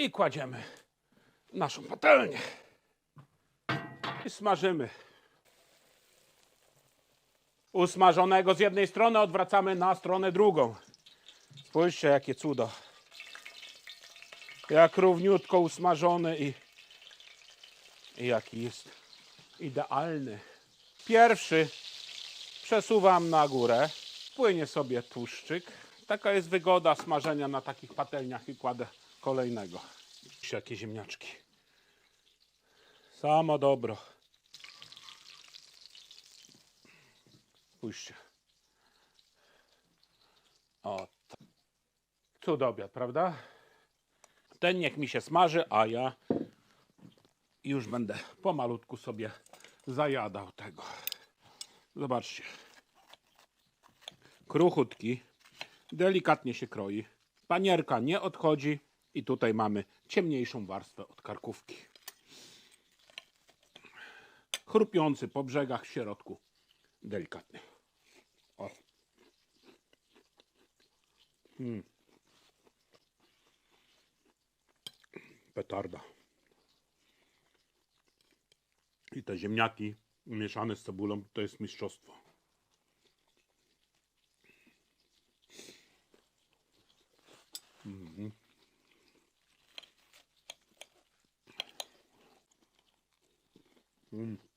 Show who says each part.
Speaker 1: I kładziemy naszą patelnię. I smażymy. Usmażonego z jednej strony odwracamy na stronę drugą. Spójrzcie, jakie cudo. Jak równiutko usmażony i, i jaki jest idealny. Pierwszy przesuwam na górę. Płynie sobie tłuszczyk. Taka jest wygoda smażenia na takich patelniach i kładę kolejnego. Jakie ziemniaczki. Samo dobro. Spójrzcie. O, to. cudobiad, prawda? Ten niech mi się smaży, a ja już będę pomalutku sobie zajadał tego. Zobaczcie. Kruchutki, delikatnie się kroi. Panierka nie odchodzi i tutaj mamy ciemniejszą warstwę od karkówki. Chrupiący po brzegach w środku. Delikatny. O. Mm. Petarda. I te ziemniaki mieszane z cebulą to jest mistrzostwo. Mhm. Mm.